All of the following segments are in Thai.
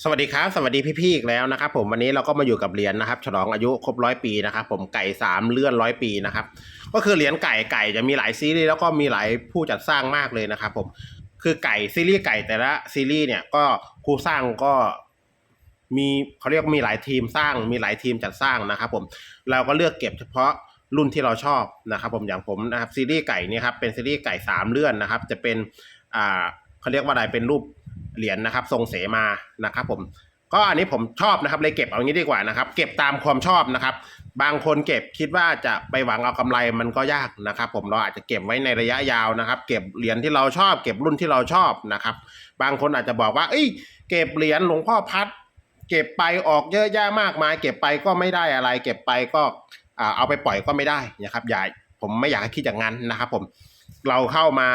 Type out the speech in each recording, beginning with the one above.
สวัสดีครับ สวัสดีพี่ๆอีกแล้วนะครับ ผมวันนี้เราก็มาอยู่กับเหรียญนะครับ ฉลองอายุครบร้อยปีนะครับ ผมไก่สามเลื่อนร้อยปีนะครับ ก็คือเหรียญไก่ไก่จะมีหลายซีรีส์แล้วก็มีหลายผู้จัดสร้างมากเลยนะครับ ผมคือไก่ซีรีส์ไก่แต่ละซีรีส์เนี่ยก็ผู้สร้างก็มีเขาเรียกมีหลายทีมสร้าง มีหลายทีมจัดสร้างนะครับ ผมเราก็เลือกเก็บเฉพาะรุ่นที่เราชอบนะครับ ผมอย่างผมนะครับซีรีส์ไก่เนี่ยครับเป็นซีรีส์ไก่สามเลื่อนนะครับ จะเป็นอ่าเขาเรียกว่าอะไรเป็นรูป เหรียญนะครับทรงเสมานะครับผมก็อันนี้ผมชอบนะครับเลยเก็บเอางี้ดีกว่านะครับ เก็บตามความชอบนะครับ บางคนเก็บคิดว่าจะไปหวังเอากำไรมันก็ยากนะครับ ผมเราอาจจะเก็บไว้ในระยะยาวนะครับ เก็บเหรียญที่เราชอบ เก็บรุ่นที่เราชอบนะครับ บางคนอาจจะบอกว่า เอ้ย เก็บเหรียญหลวงพ่อพัด เก็บไปออกเยอะแยะมากมาย เก็บไปก็ไม่ได้อะไร เก็บไปก็เอาไปปล่อยก็ไม่ได้นะครับอย่าผมไม่อยากให้คิดอย่างนั้นนะครับ ผมเราเข้ามา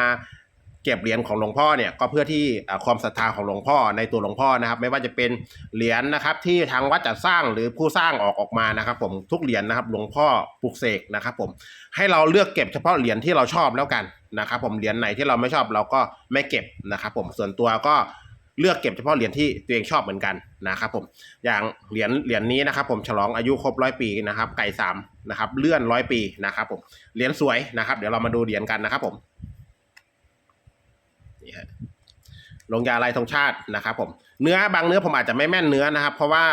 เก็บเหรียญของหลวงพ่อเนี่ยก็เพื่อที่ความศรัทธาของหลวงพ่อในตัวหลวงพ่อนะครับ ไม่ว่าจะเป็นเหรียญนะครับ ที่ทางวัดจัดสร้างหรือผู้สร้างออกออกมานะครับ ผมทุกเหรียญนะครับ หลวงพ่อปลุกเสกนะครับ ผมให้เราเลือกเก็บเฉพาะเหรียญที่เราชอบแล้วกันนะครับ ผมเหรียญไหนที่เราไม่ชอบเราก็ไม่เก็บนะครับ ผมส่วนตัวก็เลือกเก็บเฉพาะเหรียญที่ตัวเองชอบเหมือนกันนะครับผมอย่างเหรียญเหรียญนี้นะครับ ผมฉลองอายุครบร้อยปีนะครับไก่สามนะครับเลื่อนร้อยปีนะครับผมเหรียญสวยนะครับ เดี๋ยวเรามาดูเหรียญกันนะครับผม นี่ฮะลงยาลายธงชาตินะครับผมเนื้อบางเนื้อผมอาจจะไม่แม่นเนื้อนะครับ เพราะว่า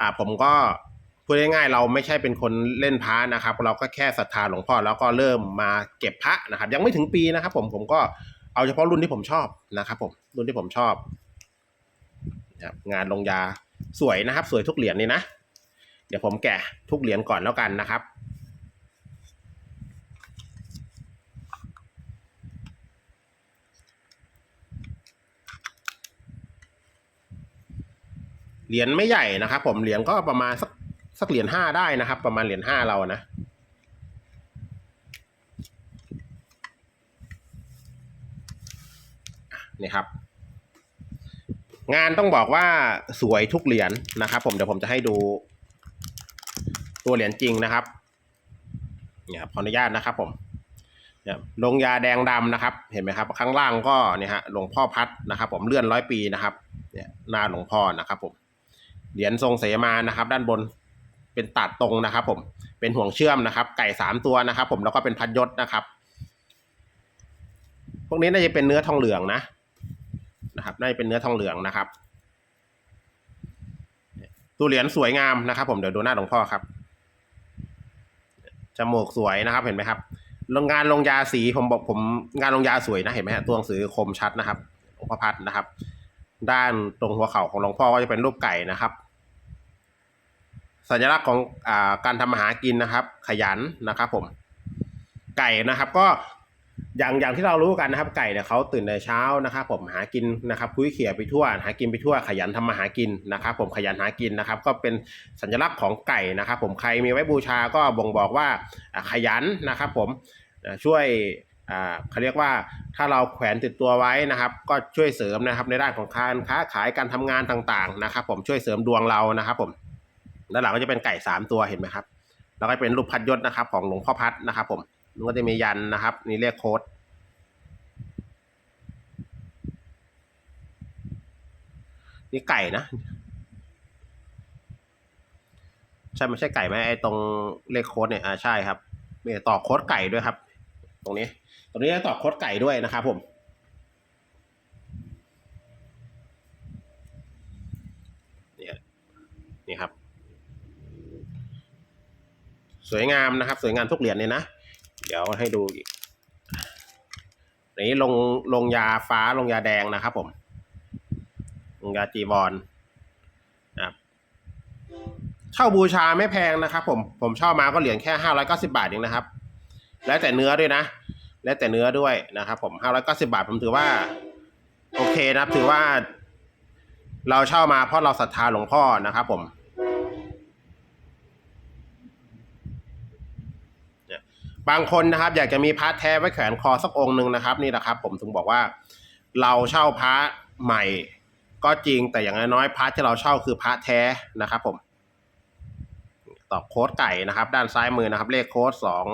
อ่าผมก็พูดง่ายๆเราไม่ใช่เป็นคนเล่นพระนะครับ เราก็แค่ศรัทธาหลวงพ่อแล้วก็เริ่มมาเก็บพระนะครับ ยังไม่ถึงปีนะครับ ผมผมก็เอาเฉพาะรุ่นที่ผมชอบนะครับ ผมรุ่นที่ผมชอบนะครับงานลงยาสวยนะครับ สวยทุกเหรียญนี่นะเดี๋ยวผมแกะทุกเหรียญก่อนแล้วกันนะครับ เหรียญไม่ใหญ่นะครับ ผมเหรียญก็ประมาณสักสักเหรียญห้าได้นะครับ ประมาณเหรียญห้าเรานะนี่ครับ งานต้องบอกว่าสวยทุกเหรียญนะครับ ผมเดี๋ยวผมจะให้ดู ตัวเหรียญจริงนะครับเนี่ยครับขออนุญาตนะครับ ผมเนี่ยลงยาแดงดำนะครับ เห็นไหมครับ ข้างล่างก็เนี่ยฮะหลวงพ่อพัดนะครับ ผมเลื่อนร้อยปีนะครับ เนี่ยหน้าหลวงพ่อนะครับผม เหรียญทรงเสมานะครับ ด้านบนเป็นตัดตรงนะครับ ผมเป็นห่วงเชื่อมนะครับ ไก่สามตัวนะครับ ผมแล้วก็เป็นพัดยศนะครับ พวกนี้น่าจะเป็นเนื้อทองเหลืองนะนะครับน่าจะเป็นเนื้อทองเหลืองนะครับตัวเหรียญสวยงามนะครับ ผมเดี๋ยวดูหน้าหลวงพ่อครับจมูกสวยนะครับเห็นไหมครับลงงานลงยาสีผมบอกผมงานลงยาสวยนะเห็นไหมฮะตัวหนังสือคมชัดนะครับหลวงพ่อพัดนะครับ ด้านตรงหัวเข่าของหลวงพ่อก็จะเป็นรูปไก่นะครับ สัญลักษณ์ของอการทำมาหากินนะครับ ขยันนะครับผม ไก่นะครับ ก็อย่างอย่างที่เรารู้กันนะครับ ไก่เนี่ยเขาตื่นในเช้านะครับผมหากินนะครับคุยเขี่ยไปทั่ว หากินไปทั่วขยันทำมาหากินนะครับ ผมขยันหากินนะครับ ก็เป็นสัญลักษณ์ของไก่นะครับ ผมใครมีไว้บูชาก็บ่งบอกว่าขยันนะครับ ผมช่วยเขาเรียกว่าถ้าเราแขวนติดตัวไว้นะครับ ก็ช่วยเสริมนะครับในด้านของการค้าขายการทำงานต่างๆนะครับ ผมช่วยเสริมดวงเรานะครับผม ด้านหลังก็จะเป็นไก่สามตัวเห็นไหมครับแล้วก็เป็นรูปพัดยศนะครับ ของหลวงพ่อพัดนะครับ ผมมันก็จะมียันนะครับนี่เลขโค้ดนี่ไก่นะใช่ไม่ใช่ไก่ไหมไอ้ตรงเลขโค้ดเนี่ยอ่าใช่ครับมีต่อโค้ดไก่ด้วยครับ ตรงนี้ ตรงนี้จะต่อโค้ดไก่ด้วยนะครับผม เนี่ยนี่ครับ สวยงามนะครับ สวยงามทุกเหรียญเลยนะ เดี๋ยวให้ดูอีกอันนี้ลงลงยาฟ้าลงยาแดงนะครับ ผมลงยาจีวรนะครับเช่าบูชาไม่แพงนะครับ ผมผมเช่ามาก็เหรียญแค่ห้าร้อยเก้าสิบาทเองนะครับ แล้วแต่เนื้อด้วยนะ แล้วแต่เนื้อด้วยนะครับ ผมห้าร้อยเก้าสิบาทผมถือว่า โอเคนะครับ ถือว่า เราเช่ามาเพราะเราศรัทธาหลวงพ่อนะครับ ผมเนี่ย บางคนนะครับ อยากจะมีพระแท้ไว้แขวนคอสักองค์หนึ่งนะครับ นี่แหละครับ ผมถึงบอกว่า เราเช่าพระใหม่ ก็จริงแต่อย่างน้อยพระที่เราเช่าคือพระแท้นะครับ ผมต่อโค้ดไก่นะครับ ด้านซ้ายมือนะครับ เลขโค้ดสอง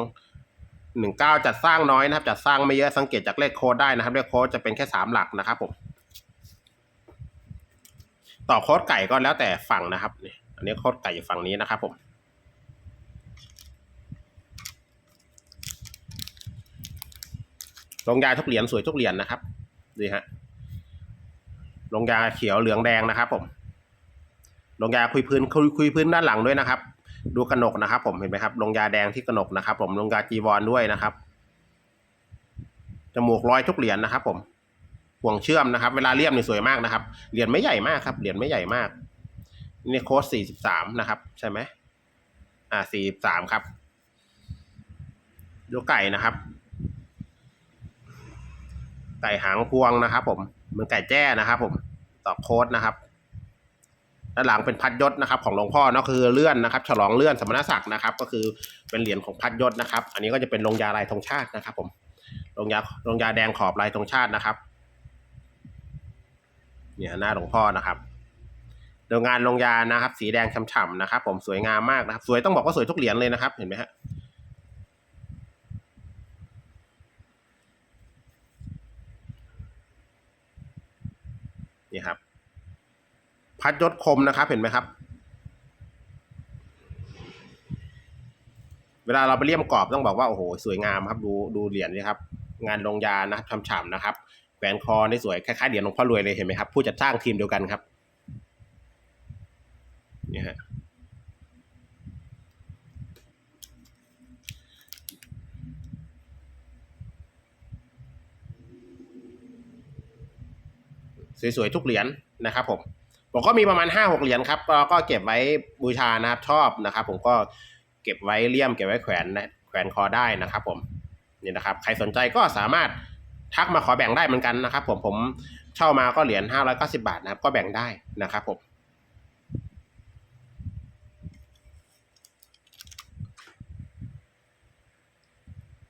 หนึ่งเก้าจัดสร้างน้อยนะครับ จัดสร้างไม่เยอะสังเกตจากเลขโค้ดได้นะครับ เลขโค้ดจะเป็นแค่สามหลักนะครับ ผม ต่อโค้ดไก่ก็แล้วแต่ฝั่งนะครับอันนี้โค้ดไก่อยู่ฝั่งนี้นะครับ ผม ลงยาทุกเหรียญสวยทุกเหรียญนะครับดูฮะลงยาเขียวเหลืองแดงนะครับ ผมลงยาคุยพื้นคุยคุยพื้นด้านหลังด้วยนะครับ ดูกระหนกนะครับ ผมเห็นไหมครับลงยาแดงที่กระหนกนะครับ ผมลงยาจีวรด้วยนะครับจมูกรอยทุกเหรียญนะครับ ผมห่วงเชื่อมนะครับ เวลาเลี่ยมนี่สวยมากนะครับเหรียญไม่ใหญ่มากครับเหรียญไม่ใหญ่มากนี่โค้ดสี่สิบสามนะครับ ใช่ไหมอ่าสี่สามครับดูไก่นะครับ ไก่หางพวงนะครับ ผมเหมือนไก่แจ้นะครับ ผมต่อโค้ดนะครับด้านหลังเป็นพัดยศนะครับ ของหลวงพ่อเนาะคือเลื่อนนะครับ ฉลองเลื่อนสมณศักดิ์นะครับ ก็คือเป็นเหรียญของพัดยศนะครับ อันนี้ก็จะเป็นลงยาลายธงชาตินะครับ ผมลงยาลงยาแดงขอบลายธงชาตินะครับ เนี่ยหน้าหลวงพ่อนะครับโดยงานลงยานะครับ สีแดงฉ่ำๆนะครับ ผมสวยงามมากนะครับ สวยต้องบอกว่าสวยทุกเหรียญเลยนะครับ เห็นไหมฮะ นี่ครับ พัดยศคมนะครับเห็นไหมครับ เวลาเราไปเลี่ยมกรอบต้องบอกว่าโอ้โหสวยงามครับ ดูดูเหรียญนี่ครับ งานลงยานะครับฉ่ำๆนะครับแหวนคอได้สวยคล้ายๆเหรียญหลวงพ่อรวยเลยเห็นไหมครับ ผู้จัดสร้างทีมเดียวกันครับนี่ฮะ สวยๆทุกเหรียญนะครับผมผมก็มีประมาณห้าหกเหรียญครับก็ก็เก็บไว้บูชานะครับชอบนะครับ ผมก็เก็บไว้เลี่ยมเก็บไว้แขวนนะแขวนคอได้นะครับผมนี่นะครับ ใครสนใจก็สามารถทักมาขอแบ่งได้เหมือนกันนะครับ ผมผมเช่ามาก็เหรียญห้าร้อยเก้าสิบาทนะครับ ก็แบ่งได้นะครับผม